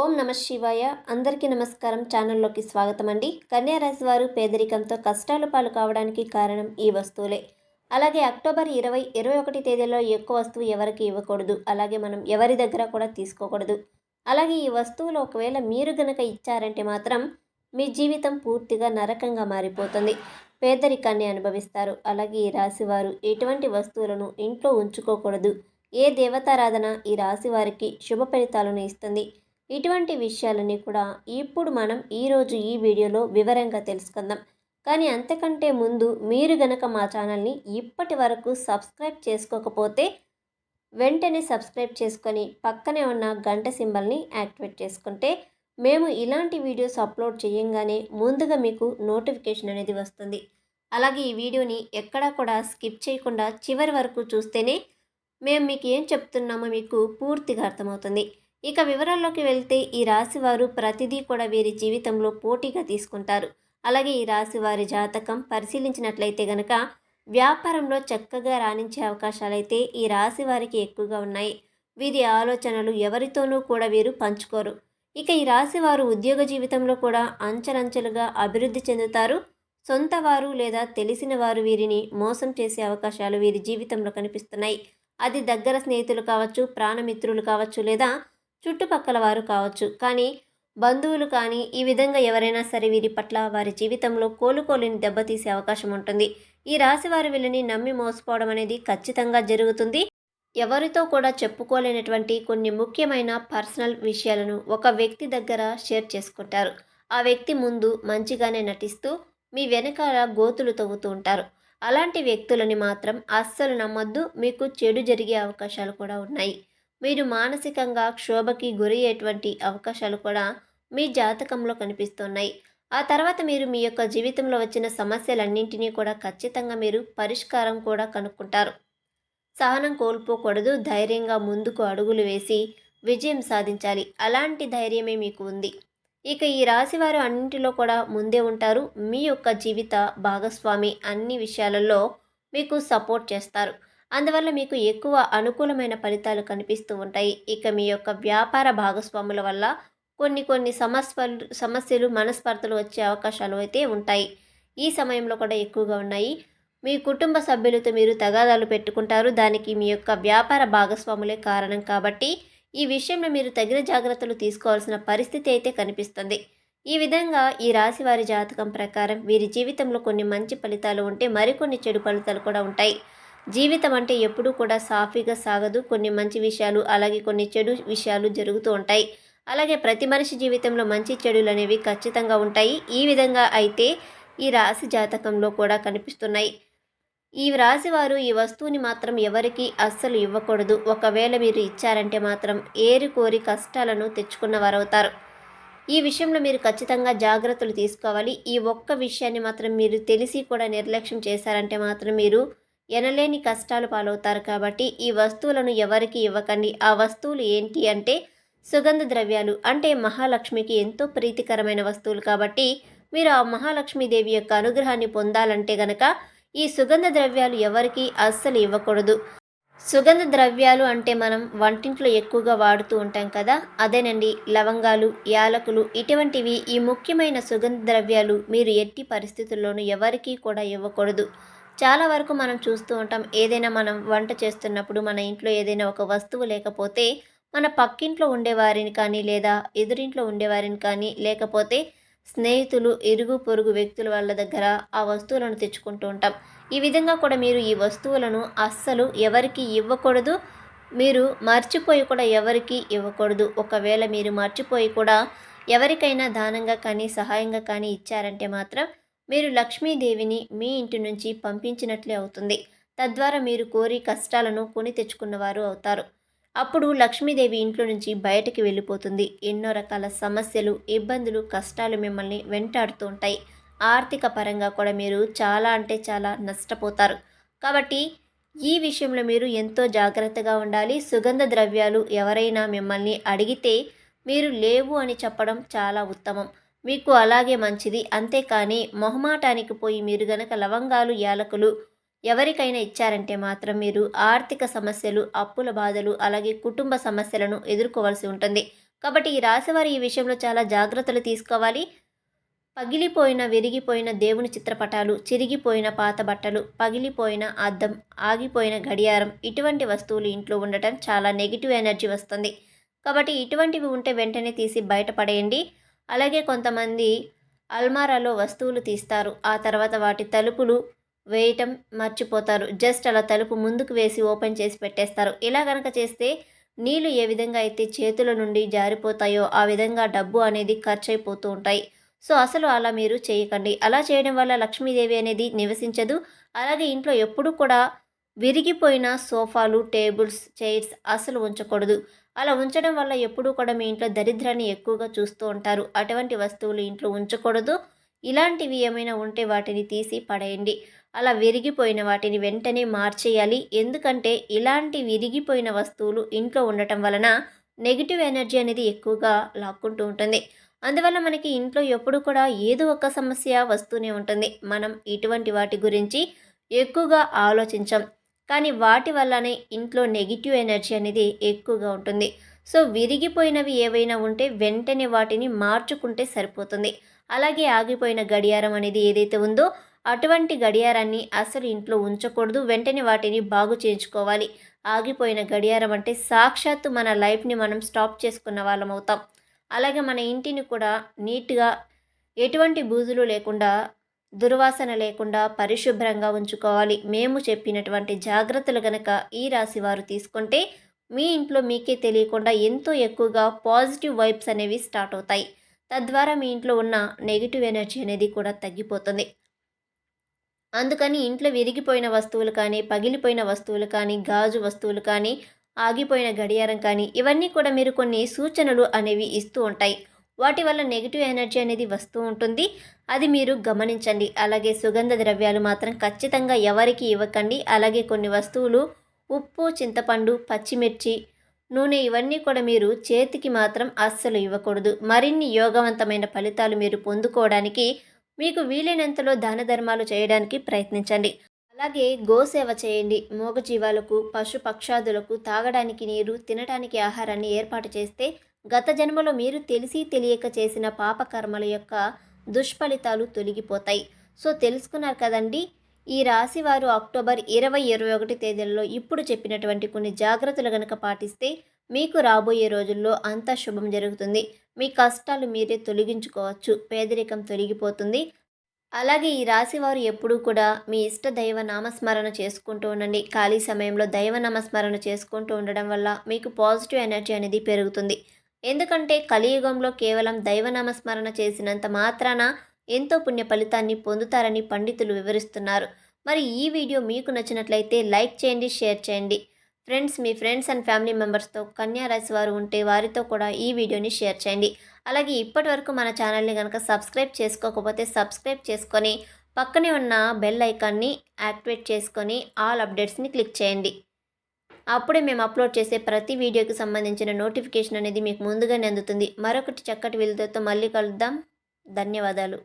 ఓం నమ శివాయ. అందరికీ నమస్కారం. ఛానల్లోకి స్వాగతం అండి. కన్యారాశి వారు పేదరికంతో కష్టాలు పాలు కావడానికి కారణం ఈ వస్తువులే. అలాగే అక్టోబర్ ఇరవై ఇరవై ఒకటి తేదీలో ఎక్కువ వస్తువు ఎవరికి ఇవ్వకూడదు? అలాగే మనం ఎవరి దగ్గర కూడా తీసుకోకూడదు? అలాగే ఈ వస్తువులు ఒకవేళ మీరు గనక ఇచ్చారంటే మాత్రం మీ జీవితం పూర్తిగా నరకంగా మారిపోతుంది. పేదరికాన్ని అనుభవిస్తారు. అలాగే ఈ రాశి వారు ఎటువంటి వస్తువులను ఇంట్లో ఉంచుకోకూడదు? ఏ దేవతారాధన ఈ రాశి వారికి శుభ ఫలితాలను ఇస్తుంది? ఇటువంటి విషయాలని కూడా ఇప్పుడు మనం ఈరోజు ఈ వీడియోలో వివరంగా తెలుసుకుందాం. కానీ అంతకంటే ముందు మీరు గనక మా ఛానల్ని ఇప్పటి వరకు సబ్స్క్రైబ్ చేసుకోకపోతే వెంటనే సబ్స్క్రైబ్ చేసుకొని పక్కనే ఉన్న గంట సింబల్ని యాక్టివేట్ చేసుకుంటే మేము ఇలాంటి వీడియోస్ అప్లోడ్ చేయంగానే ముందుగా మీకు నోటిఫికేషన్ అనేది వస్తుంది. అలాగే ఈ వీడియోని ఎక్కడా కూడా స్కిప్ చేయకుండా చివరి వరకు చూస్తేనే మేము మీకు ఏం చెప్తున్నామో మీకు పూర్తిగా అర్థమవుతుంది. ఇక వివరాల్లోకి వెళ్తే ఈ రాశి వారు ప్రతిదీ కూడా వీరి జీవితంలో పోటీగా తీసుకుంటారు. అలాగే ఈ రాశి వారి జాతకం పరిశీలించినట్లయితే గనక వ్యాపారంలో చక్కగా రాణించే అవకాశాలైతే ఈ రాశి వారికి ఎక్కువగా ఉన్నాయి. వీరి ఆలోచనలు ఎవరితోనూ కూడా వీరు పంచుకోరు. ఇక ఈ రాశి వారు ఉద్యోగ జీవితంలో కూడా అంచెలంచెలుగా అభివృద్ధి చెందుతారు. సొంత వారు లేదా తెలిసిన వారు వీరిని మోసం చేసే అవకాశాలు వీరి జీవితంలో కనిపిస్తున్నాయి. అది దగ్గర స్నేహితులు కావచ్చు ప్రాణమిత్రులు కావచ్చు లేదా చుట్టుపక్కల వారు కావచ్చు. కానీ బంధువులు కానీ ఈ విధంగా ఎవరైనా సరే వీరి పట్ల వారి జీవితంలో కోలుకోలేని దెబ్బతీసే అవకాశం ఉంటుంది. ఈ రాశి వారి వీళ్ళని నమ్మి మోసపోవడం అనేది ఖచ్చితంగా జరుగుతుంది. ఎవరితో కూడా చెప్పుకోలేనటువంటి కొన్ని ముఖ్యమైన పర్సనల్ విషయాలను ఒక వ్యక్తి దగ్గర షేర్ చేసుకుంటారు. ఆ వ్యక్తి ముందు మంచిగానే నటిస్తూ మీ వెనకాల గోతులు తవ్వుతూ ఉంటారు. అలాంటి వ్యక్తులని మాత్రం అస్సలు నమ్మొద్దు. మీకు చెడు జరిగే అవకాశాలు కూడా ఉన్నాయి. మీరు మానసికంగా క్షోభకి గురయ్యేటువంటి అవకాశాలు కూడా మీ జాతకంలో కనిపిస్తున్నాయి. ఆ తర్వాత మీరు మీ యొక్క జీవితంలో వచ్చిన సమస్యలన్నింటినీ కూడా ఖచ్చితంగా మీరు పరిష్కారం కూడా కనుక్కుంటారు. సహనం కోల్పోకూడదు ధైర్యంగా ముందుకు అడుగులు వేసి విజయం సాధించాలి. అలాంటి ధైర్యమే మీకు ఉంది. ఇక ఈ రాశివారు అన్నింటిలో కూడా ముందే ఉంటారు. మీ యొక్క జీవిత భాగస్వామి అన్ని విషయాలలో మీకు సపోర్ట్ చేస్తారు. అందువల్ల మీకు ఎక్కువ అనుకూలమైన ఫలితాలు కనిపిస్తూ ఉంటాయి. ఇక మీ యొక్క వ్యాపార భాగస్వాముల వల్ల కొన్ని కొన్ని సమస్యలు సమస్యలు మనస్పర్ధలు వచ్చే అవకాశాలు అయితే ఉంటాయి. ఈ సమయంలో కూడా ఎక్కువగా ఉన్నాయి. మీ కుటుంబ సభ్యులతో మీరు తగాదాలు పెట్టుకుంటారు. దానికి మీ యొక్క వ్యాపార భాగస్వాములే కారణం కాబట్టి ఈ విషయంలో మీరు తగిన జాగ్రత్తలు తీసుకోవాల్సిన పరిస్థితి అయితే కనిపిస్తుంది. ఈ విధంగా ఈ రాశి వారి జాతకం ప్రకారం వీరి జీవితంలో కొన్ని మంచి ఫలితాలు ఉంటే మరికొన్ని చెడు ఫలితాలు కూడా ఉంటాయి. జీవితం అంటే ఎప్పుడూ కూడా సాఫీగా సాగదు. కొన్ని మంచి విషయాలు అలాగే కొన్ని చెడు విషయాలు జరుగుతూ ఉంటాయి. అలాగే ప్రతి మనిషి జీవితంలో మంచి చెడులు అనేవి ఖచ్చితంగా ఉంటాయి. ఈ విధంగా అయితే ఈ రాశి జాతకంలో కూడా కనిపిస్తున్నాయి. ఈ రాశి వారు ఈ వస్తువుని మాత్రం ఎవరికీ అస్సలు ఇవ్వకూడదు. ఒకవేళ మీరు ఇచ్చారంటే మాత్రం ఏరి కోరి కష్టాలను తెచ్చుకున్నవారవుతారు ఈ విషయంలో మీరు ఖచ్చితంగా జాగ్రత్తలు తీసుకోవాలి. ఈ ఒక్క విషయాన్ని మాత్రం మీరు తెలిసి కూడా నిర్లక్ష్యం చేశారంటే మాత్రం మీరు ఎనలేని కష్టాలు పాలవుతారు కాబట్టి ఈ వస్తువులను ఎవరికి ఇవ్వకండి. ఆ వస్తువులు ఏంటి అంటే సుగంధ ద్రవ్యాలు. అంటే మహాలక్ష్మికి ఎంతో ప్రీతికరమైన వస్తువులు కాబట్టి మీరు ఆ మహాలక్ష్మీదేవి యొక్క అనుగ్రహాన్ని పొందాలంటే గనక ఈ సుగంధ ద్రవ్యాలు ఎవరికి అస్సలు ఇవ్వకూడదు. సుగంధ ద్రవ్యాలు అంటే మనం వంటింట్లో ఎక్కువగా వాడుతూ ఉంటాం కదా? అదేనండి. లవంగాలు యాలకులు ఇటువంటివి ఈ ముఖ్యమైన సుగంధ ద్రవ్యాలు మీరు ఎట్టి పరిస్థితుల్లోనూ ఎవరికీ కూడా ఇవ్వకూడదు. చాలా వరకు మనం చూస్తూ ఉంటాం. ఏదైనా మనం వంట చేస్తున్నప్పుడు మన ఇంట్లో ఏదైనా ఒక వస్తువు లేకపోతే మన పక్కింట్లో ఉండేవారిని కానీ లేదా ఎదురింట్లో ఉండేవారిని కానీ లేకపోతే స్నేహితులు ఇరుగు పొరుగు వ్యక్తుల వాళ్ళ దగ్గర ఆ వస్తువులను తెచ్చుకుంటూ ఉంటాం. ఈ విధంగా కూడా మీరు ఈ వస్తువులను అస్సలు ఎవరికి ఇవ్వకూడదు. మీరు మర్చిపోయి కూడా ఎవరికి ఇవ్వకూడదు. ఒకవేళ మీరు మర్చిపోయి కూడా ఎవరికైనా దానంగా కానీ సహాయంగా కానీ ఇచ్చారంటే మాత్రం మీరు లక్ష్మీదేవిని మీ ఇంటి నుంచి పంపించినట్లే అవుతుంది. తద్వారా మీరు కోరి కష్టాలను కొని తెచ్చుకున్నవారు అవుతారు. అప్పుడు లక్ష్మీదేవి ఇంట్లో నుంచి బయటకి వెళ్ళిపోతుంది. ఎన్నో రకాల సమస్యలు ఇబ్బందులు కష్టాలు మిమ్మల్ని వెంటాడుతూ ఉంటాయి. ఆర్థిక పరంగా కూడా మీరు చాలా అంటే చాలా నష్టపోతారు. కాబట్టి ఈ విషయంలో మీరు ఎంతో జాగ్రత్తగా ఉండాలి. సుగంధ ద్రవ్యాలు ఎవరైనా మిమ్మల్ని అడిగితే మీరు లేవు అని చెప్పడం చాలా ఉత్తమం. మీకు అలాగే మంచిది. అంతేకాని మొహమాటానికి పోయి మీరు గనక లవంగాలు యాలకులు ఎవరికైనా ఇచ్చారంటే మాత్రం మీరు ఆర్థిక సమస్యలు అప్పుల బాధలు అలాగే కుటుంబ సమస్యలను ఎదుర్కోవాల్సి ఉంటుంది. కాబట్టి ఈ రాశివారు ఈ విషయంలో చాలా జాగ్రత్తలు తీసుకోవాలి. పగిలిపోయిన విరిగిపోయిన దేవుని చిత్రపటాలు చిరిగిపోయిన పాత బట్టలు పగిలిపోయిన అద్దం ఆగిపోయిన గడియారం ఇటువంటి వస్తువులు ఇంట్లో ఉండటం చాలా నెగిటివ్ ఎనర్జీ వస్తుంది. కాబట్టి ఇటువంటివి ఉంటే వెంటనే తీసి బయటపడేయండి అలాగే కొంతమంది అల్మారాలో వస్తువులు తీస్తారు. ఆ తర్వాత వాటి తలుపులు వేయటం మర్చిపోతారు. జస్ట్ అలా తలుపు ముందుకు వేసి ఓపెన్ చేసి పెట్టేస్తారు. ఇలా కనుక చేస్తే నీళ్ళు ఏ విధంగా అయితే చేతుల నుండి జారిపోతాయో ఆ విధంగా డబ్బు అనేది ఖర్చు అయిపోతూ ఉంటాయి. సో అసలు అలా మీరు చేయకండి. అలా చేయడం వల్ల లక్ష్మీదేవి అనేది నివసించదు. అలాగే ఇంట్లో ఎప్పుడు కూడా విరిగిపోయిన సోఫాలు టేబుల్స్ చైర్స్ అసలు ఉంచకూడదు. అలా ఉంచడం వల్ల ఎప్పుడూ కూడా మీ ఇంట్లో దరిద్రాన్ని ఎక్కువగా చూస్తూ ఉంటారు. అటువంటి వస్తువులు ఇంట్లో ఉంచకూడదు. ఇలాంటివి ఏమైనా ఉంటే వాటిని తీసి పడేయండి. అలా విరిగిపోయిన వాటిని వెంటనే మార్చేయాలి. ఎందుకంటే ఇలాంటి విరిగిపోయిన వస్తువులు ఇంట్లో ఉండటం వలన నెగిటివ్ ఎనర్జీ అనేది ఎక్కువగా లాక్కుంటూ ఉంటుంది. అందువల్ల మనకి ఇంట్లో ఎప్పుడు కూడా ఏదో ఒక సమస్య వస్తూనే ఉంటుంది. మనం ఇటువంటి వాటి గురించి ఎక్కువగా ఆలోచించాం. కానీ వాటి వల్లనే ఇంట్లో నెగిటివ్ ఎనర్జీ అనేది ఎక్కువగా ఉంటుంది. సో విరిగిపోయినవి ఏవైనా ఉంటే వెంటనే వాటిని మార్చుకుంటే సరిపోతుంది. అలాగే ఆగిపోయిన గడియారం అనేది ఏదైతే ఉందో అటువంటి గడియారాన్ని అసలు ఇంట్లో ఉంచకూడదు. వెంటనే వాటిని బాగు చేయించుకోవాలి. ఆగిపోయిన గడియారం అంటే సాక్షాత్తు మన లైఫ్ని మనం స్టాప్ చేసుకున్న వాళ్ళం అవుతాం. అలాగే మన ఇంటిని కూడా నీట్గా ఎటువంటి బూజులు లేకుండా దుర్వాసన లేకుండా పరిశుభ్రంగా ఉంచుకోవాలి. మేము చెప్పినటువంటి జాగ్రత్తలు గనక ఈ రాశి వారు తీసుకుంటే మీ ఇంట్లో మీకే తెలియకుండా ఎంతో ఎక్కువగా పాజిటివ్ వైబ్స్ అనేవి స్టార్ట్ అవుతాయి. తద్వారా మీ ఇంట్లో ఉన్న నెగిటివ్ ఎనర్జీ అనేది కూడా తగ్గిపోతుంది. అందుకని ఇంట్లో విరిగిపోయిన వస్తువులు కానీ పగిలిపోయిన వస్తువులు కానీ గాజు వస్తువులు కానీ ఆగిపోయిన గడియారం కానీ ఇవన్నీ కూడా మీరు కొన్ని సూచనలు అనేవి ఇస్తూ ఉంటాయి. వాటి వల్ల నెగిటివ్ ఎనర్జీ అనేది వస్తూ ఉంటుంది. అది మీరు గమనించండి. అలాగే సుగంధ ద్రవ్యాలు మాత్రం ఖచ్చితంగా ఎవరికి ఇవ్వకండి. అలాగే కొన్ని వస్తువులు ఉప్పు చింతపండు పచ్చిమిర్చి నూనె ఇవన్నీ కూడా మీరు చేతికి మాత్రం అస్సలు ఇవ్వకూడదు. మరిన్ని యోగవంతమైన ఫలితాలు మీరు పొందుకోవడానికి మీకు వీలైనంతలో దాన ధర్మాలు చేయడానికి ప్రయత్నించండి. అలాగే గోసేవ చేయండి. మూగజీవాలకు పశు పక్షాదులకు తాగడానికి నీరు తినడానికి ఆహారాన్ని ఏర్పాటు చేస్తే గత జన్మలో మీరు తెలిసి తెలియక చేసిన పాపకర్మల యొక్క దుష్ఫలితాలు తొలగిపోతాయి. సో తెలుసుకున్నారు కదండి. ఈ రాశి వారు అక్టోబర్ ఇరవై ఇరవై ఒకటి తేదీలలో ఇప్పుడు చెప్పినటువంటి కొన్ని జాగ్రత్తలు కనుక పాటిస్తే మీకు రాబోయే రోజుల్లో అంతా శుభం జరుగుతుంది. మీ కష్టాలు మీరే తొలగించుకోవచ్చు. పేదరికం తొలగిపోతుంది. అలాగే ఈ రాశి వారు ఎప్పుడూ కూడా మీ ఇష్ట దైవ నామస్మరణ చేసుకుంటూ ఉండండి. ఖాళీ సమయంలో దైవ నామస్మరణ చేసుకుంటూ ఉండడం వల్ల మీకు పాజిటివ్ ఎనర్జీ అనేది పెరుగుతుంది. ఎందుకంటే కలియుగంలో కేవలం దైవనామస్మరణ చేసినంత మాత్రాన ఎంతో పుణ్య ఫలితాన్ని పొందుతారని పండితులు వివరిస్తున్నారు. మరి ఈ వీడియో మీకు నచ్చినట్లయితే లైక్ చేయండి షేర్ చేయండి. ఫ్రెండ్స్ మీ ఫ్రెండ్స్ అండ్ ఫ్యామిలీ మెంబర్స్తో కన్యారాశి వారు ఉంటే వారితో కూడా ఈ వీడియోని షేర్ చేయండి. అలాగే ఇప్పటి వరకు మన ఛానల్ని కనుక సబ్స్క్రైబ్ చేసుకోకపోతే సబ్స్క్రైబ్ చేసుకొని పక్కనే ఉన్న బెల్ ఐకాన్ని యాక్టివేట్ చేసుకొని ఆల్ అప్డేట్స్ని క్లిక్ చేయండి. అప్పుడే మేము అప్లోడ్ చేసే ప్రతి వీడియోకి సంబంధించిన నోటిఫికేషన్ అనేది మీకు ముందుగానే అందుతుంది. మరొకటి చక్కటి వీళ్ళతో మళ్ళీ కలుద్దాం. ధన్యవాదాలు.